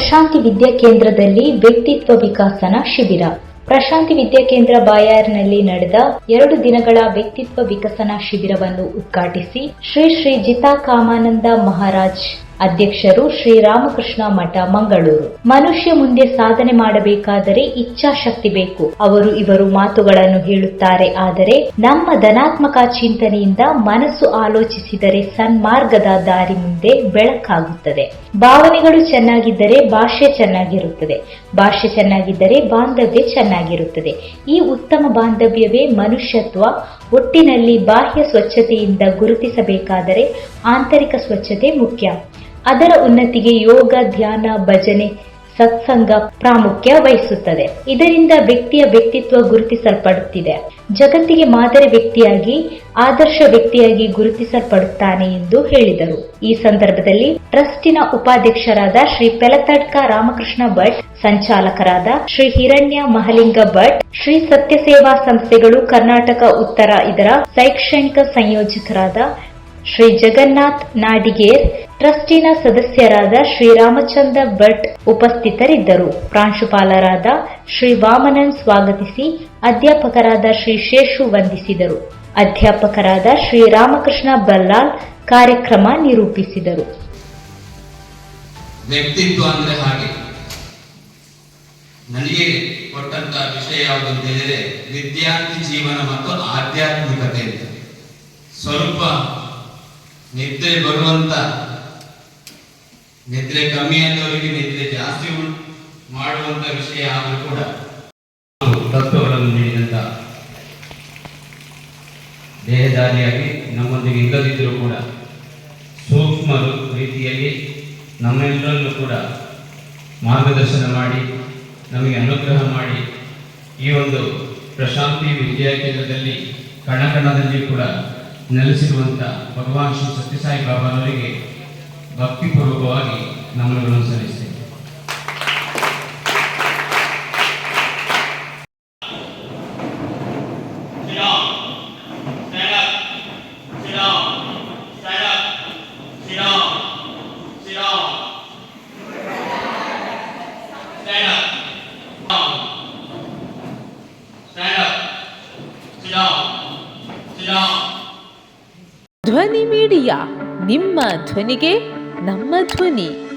ಪ್ರಶಾಂತಿ ವಿದ್ಯಾ ಕೇಂದ್ರದಲ್ಲಿ ವ್ಯಕ್ತಿತ್ವ ವಿಕಾಸನ ಶಿಬಿರ. ಪ್ರಶಾಂತಿ ವಿದ್ಯಾ ಕೇಂದ್ರ ಬಾಯಾರ್ನಲ್ಲಿ ನಡೆದ ಎರಡು ದಿನಗಳ ವ್ಯಕ್ತಿತ್ವ ವಿಕಸನ ಶಿಬಿರವನ್ನು ಉದ್ಘಾಟಿಸಿ ಶ್ರೀ ಶ್ರೀ ಜಿತಾ ಕಾಮಾನಂದ ಮಹಾರಾಜ್ ಅಧ್ಯಕ್ಷರು ಶ್ರೀರಾಮಕೃಷ್ಣ ಮಠ, ಮಂಗಳೂರು. ಮನುಷ್ಯ ಮುಂದೆ ಸಾಧನೆ ಮಾಡಬೇಕಾದರೆ ಇಚ್ಛಾಶಕ್ತಿ ಬೇಕು. ಅವರು ಇವರು ಮಾತುಗಳನ್ನು ಹೇಳುತ್ತಾರೆ. ಆದರೆ ನಮ್ಮ ಧನಾತ್ಮಕ ಚಿಂತನೆಯಿಂದ ಮನಸ್ಸು ಆಲೋಚಿಸಿದರೆ ಸನ್ಮಾರ್ಗದ ದಾರಿ ಮುಂದೆ ಬೆಳಕಾಗುತ್ತದೆ. ಭಾವನೆಗಳು ಚೆನ್ನಾಗಿದ್ದರೆ ಭಾಷೆ ಚೆನ್ನಾಗಿರುತ್ತದೆ. ಭಾಷೆ ಚೆನ್ನಾಗಿದ್ದರೆ ಬಾಂಧವ್ಯ ಚೆನ್ನಾಗಿರುತ್ತದೆ. ಈ ಉತ್ತಮ ಬಾಂಧವ್ಯವೇ ಮನುಷ್ಯತ್ವ. ಒಟ್ಟಿನಲ್ಲಿ ಬಾಹ್ಯ ಸ್ವಚ್ಛತೆಯಿಂದ ಗುರುತಿಸಬೇಕಾದರೆ ಆಂತರಿಕ ಸ್ವಚ್ಛತೆ ಮುಖ್ಯ. ಅದರ ಉನ್ನತಿಗೆ ಯೋಗ, ಧ್ಯಾನ, ಭಜನೆ, ಸತ್ಸಂಗ ಪ್ರಾಮುಖ್ಯ ವಹಿಸುತ್ತದೆ. ಇದರಿಂದ ವ್ಯಕ್ತಿಯ ವ್ಯಕ್ತಿತ್ವ ಗುರುತಿಸಲ್ಪಡುತ್ತಿದೆ. ಜಗತ್ತಿಗೆ ಮಾದರಿ ವ್ಯಕ್ತಿಯಾಗಿ, ಆದರ್ಶ ವ್ಯಕ್ತಿಯಾಗಿ ಗುರುತಿಸಲ್ಪಡುತ್ತಾನೆ ಎಂದು ಹೇಳಿದರು. ಈ ಸಂದರ್ಭದಲ್ಲಿ ಟ್ರಸ್ಟಿನ ಉಪಾಧ್ಯಕ್ಷರಾದ ಶ್ರೀ ಪೆಲತಡ್ಕ ರಾಮಕೃಷ್ಣ ಭಟ್, ಸಂಚಾಲಕರಾದ ಶ್ರೀ ಹಿರಣ್ಯ ಮಹಲಿಂಗ ಭಟ್, ಶ್ರೀ ಸತ್ಯಸೇವಾ ಸಂಸ್ಥೆಗಳು ಕರ್ನಾಟಕ ಉತ್ತರ ಇದರ ಶೈಕ್ಷಣಿಕ ಸಂಯೋಜಕರಾದ ಶ್ರೀ ಜಗನ್ನಾಥ್ ನಾಡಿಗೇರ್ ಟ್ರಸ್ಟಿನ ಸದಸ್ಯರಾದ ಶ್ರೀರಾಮಚಂದ್ರ ಭಟ್ ಉಪಸ್ಥಿತರಿದ್ದರು. ಪ್ರಾಂಶುಪಾಲರಾದ ಶ್ರೀ ವಾಮನನ್ ಸ್ವಾಗತಿಸಿ ಅಧ್ಯಾಪಕರಾದ ಶ್ರೀ ಶೇಷು ವಂದಿಸಿದರು. ಅಧ್ಯಾಪಕರಾದ ಶ್ರೀ ರಾಮಕೃಷ್ಣ ಬಲ್ಲಾಲ್ ಕಾರ್ಯಕ್ರಮ ನಿರೂಪಿಸಿದರು. ವ್ಯಕ್ತಿತ್ವ ಅಂದ್ರೆ ಹಾಗೆ. ನನಗೆ ಕೊಟ್ಟಂತ ವಿಷಯ ಯಾವುದು ಅಂತ ವಿದ್ಯಾರ್ಥಿ ಜೀವನ ಮತ್ತು ಆಧ್ಯಾತ್ಮಿಕತೆ ಸ್ವಲ್ಪ ನಿದ್ದೆ ಬರುವಂತ ನಿದ್ರೆ ಕಮ್ಮಿ ಆದವರಿಗೆ ನಿದ್ರೆ ಜಾಸ್ತಿ ಮಾಡುವಂತ ವಿಷಯ ಆದರೂ ಕೂಡ ತತ್ವಗಳನ್ನು ನೀಡಿದಂತ ದೇಹದಾರಿಯಾಗಿ ನಮ್ಮೊಂದಿಗೆ ಇಲ್ಲದಿದ್ದರೂ ಕೂಡ ಸೂಕ್ಷ್ಮ ರೀತಿಯಲ್ಲಿ ನಮ್ಮೆಲ್ಲರನ್ನು ಕೂಡ ಮಾರ್ಗದರ್ಶನ ಮಾಡಿ, ನಮಗೆ ಅನುಗ್ರಹ ಮಾಡಿ ಈ ಒಂದು ಪ್ರಶಾಂತಿ ವಿದ್ಯಾ ಕೇಂದ್ರದಲ್ಲಿ ಕಣಕಣದಲ್ಲಿ ಕೂಡ ನೆಲೆಸಿರುವಂಥ ಭಗವಾನ್ ಶ್ರೀ ಸತ್ಯಸಾಯಿ ಬಾಬಾನವರಿಗೆ ಭಕ್ತಿಪೂರ್ವಕವಾಗಿ ನಮನಗಳನ್ನು ಸಲ್ಲಿಸ್ತೇವೆ Sit down. Stand up. Sit down. Stand up. Sit down. Sit down. Stand up. Down. Stand up. Sit down. Sit down. Dhwani media ನಿಮ್ಮ ಧ್ವನಿಗೆ ನಮ್ಮ ಧ್ವನಿ